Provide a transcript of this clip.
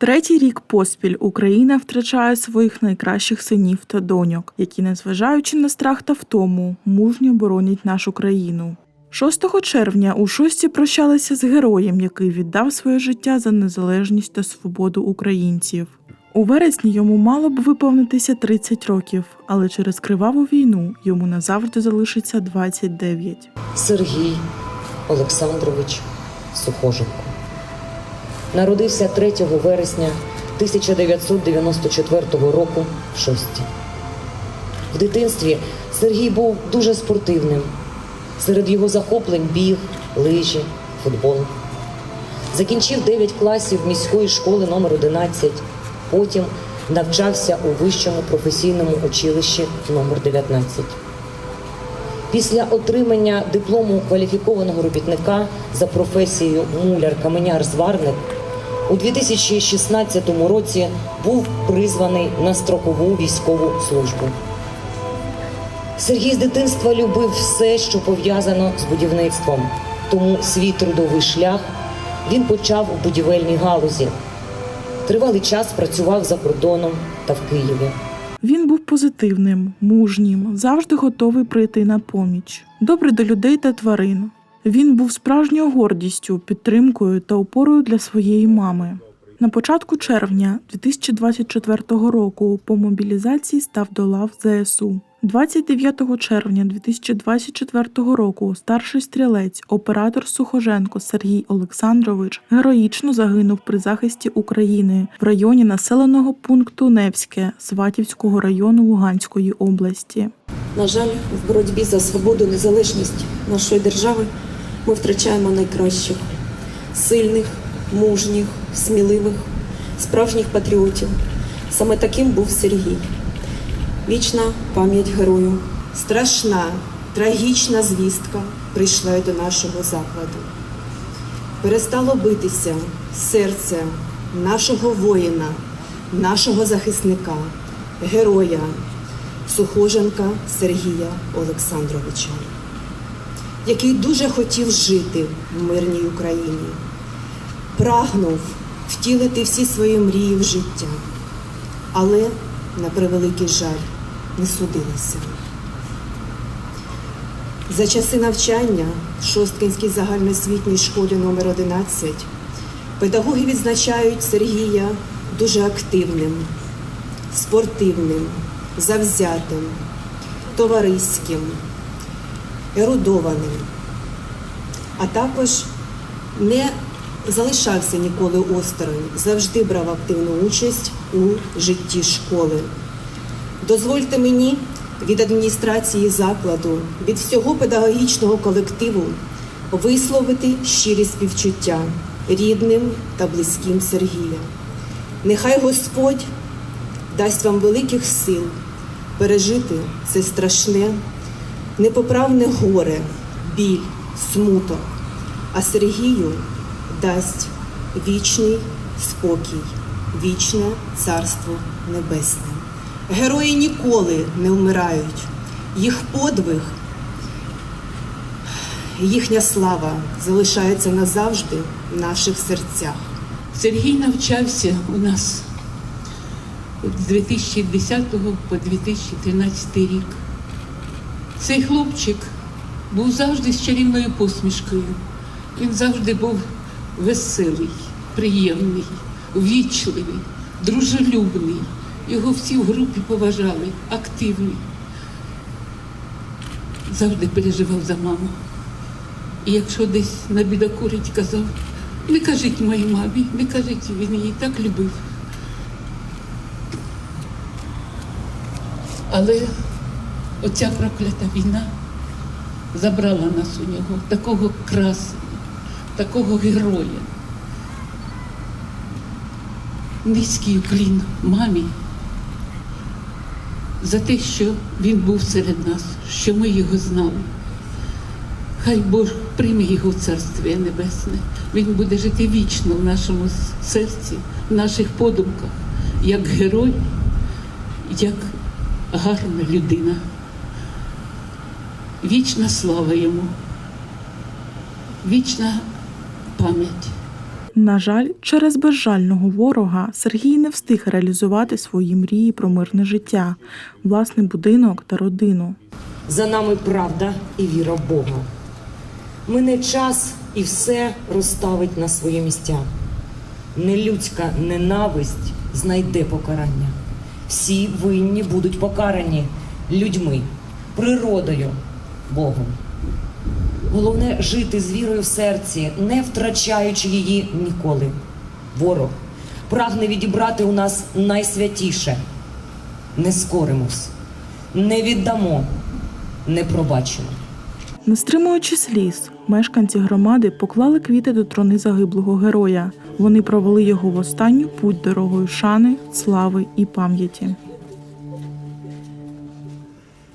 Третій рік поспіль Україна втрачає своїх найкращих синів та доньок, які, незважаючи на страх та втому, мужньо боронять нашу країну. 6 червня у шості прощалися з героєм, який віддав своє життя за незалежність та свободу українців. У вересні йому мало б виповнитися 30 років, але через криваву війну йому назавжди залишиться 29. Сергій Олександрович Сухоженко. Народився 3 вересня 1994 року в Шості. В дитинстві Сергій був дуже спортивним. Серед його захоплень біг, лижі, футбол. Закінчив 9 класів міської школи номер 11 Потім навчався у вищому професійному училищі номер 19 Після отримання диплому кваліфікованого робітника за професією муляр-каменяр-зварник у 2016 році був призваний на строкову військову службу. Сергій з дитинства любив все, що пов'язано з будівництвом, тому свій трудовий шлях він почав у будівельній галузі. Тривалий час працював за кордоном та в Києві. Він був позитивним, мужнім, завжди готовий прийти на поміч, добрий до людей та тварин. Він був справжньою гордістю, підтримкою та опорою для своєї мами. На початку червня 2024 року по мобілізації став до лав ЗСУ. 29 червня 2024 року старший стрілець, оператор Сухоженко Сергій Олександрович героїчно загинув при захисті України в районі населеного пункту Невське Сватівського району Луганської області. На жаль, в боротьбі за свободу, незалежність нашої держави ми втрачаємо найкращих сильних, мужніх, сміливих, справжніх патріотів. Саме таким був Сергій. Вічна пам'ять герою. Страшна, трагічна звістка прийшла до нашого закладу. Перестало битися серце нашого воїна, нашого захисника, героя Сухоженка Сергія Олександровича, який дуже хотів жити в мирній Україні, прагнув втілити всі свої мрії в життя, але, на превеликий жаль, не судилося. За часи навчання в Шосткинській загальноосвітній школі номер 11 педагоги відзначають Сергія дуже активним, спортивним, завзятим, товариським, ерудованим, а також не залишався ніколи осторонь, завжди брав активну участь у житті школи. Дозвольте мені від адміністрації закладу, від всього педагогічного колективу висловити щирі співчуття рідним та близьким Сергія. Нехай Господь дасть вам великих сил пережити це страшне, непоправне горе, біль, смуток, а Сергію дасть вічний спокій, вічне царство небесне. Герої ніколи не вмирають. Їх подвиг, їхня слава залишається назавжди в наших серцях. Сергій навчався у нас з 2010 по 2013 рік. Цей хлопчик був завжди з чарівною посмішкою. Він завжди був веселий, приємний, ввічливий, дружелюбний. Його всі в групі поважали, активний. Завжди переживав за маму. І якщо десь набідокурить, казав, не кажіть моїй мамі, не кажіть, він її так любив. Але оця проклята війна забрала нас у нього, такого красення, такого героя. Низький уклін мамі за те, що він був серед нас, що ми його знали. Хай Бог прийме його Царстві Небесне. Він буде жити вічно в нашому серці, в наших подумках, як герой, як гарна людина. Вічна слава йому, вічна пам'ять. На жаль, через безжального ворога Сергій не встиг реалізувати свої мрії про мирне життя, власний будинок та родину. За нами правда і віра в Бога. Мине час і все розставить на свої місця. Нелюдська ненависть знайде покарання. Всі винні будуть покарані людьми, природою, Богом. Головне жити з вірою в серці, не втрачаючи її ніколи. Ворог прагне відібрати у нас найсвятіше. Не скоримось, не віддамо, не пробачимо. Не стримуючи сліз, мешканці громади поклали квіти до трони загиблого героя. Вони провели його в останню путь дорогою шани, слави і пам'яті.